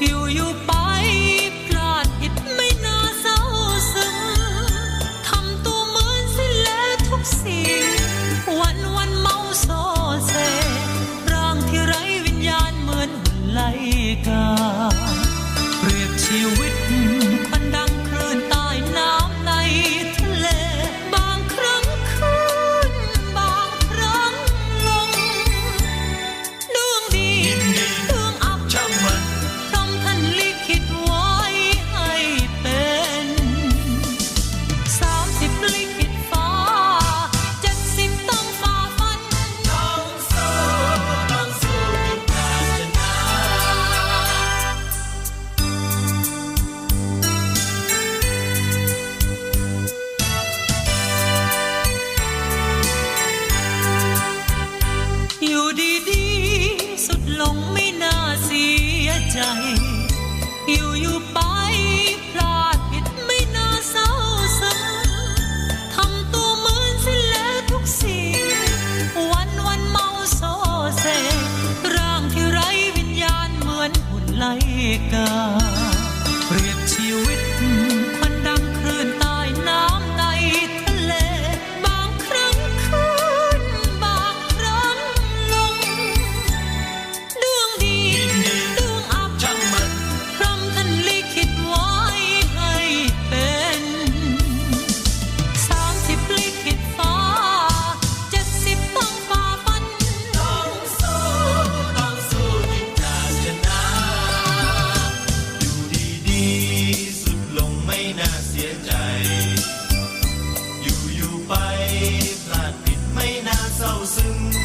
Yêu 云 ลงไม่น่าเสียใจ อยู่อยู่ไปพลาดผิดไม่น่าเศร้าซึ้งทำตัวเหมือนสิ้นแล้วทุกสิ่งวันวันเมาโซเซร่างที่ไร้วิญญาณเหมือนหุ่นไลกาเปรียบชีวิต น่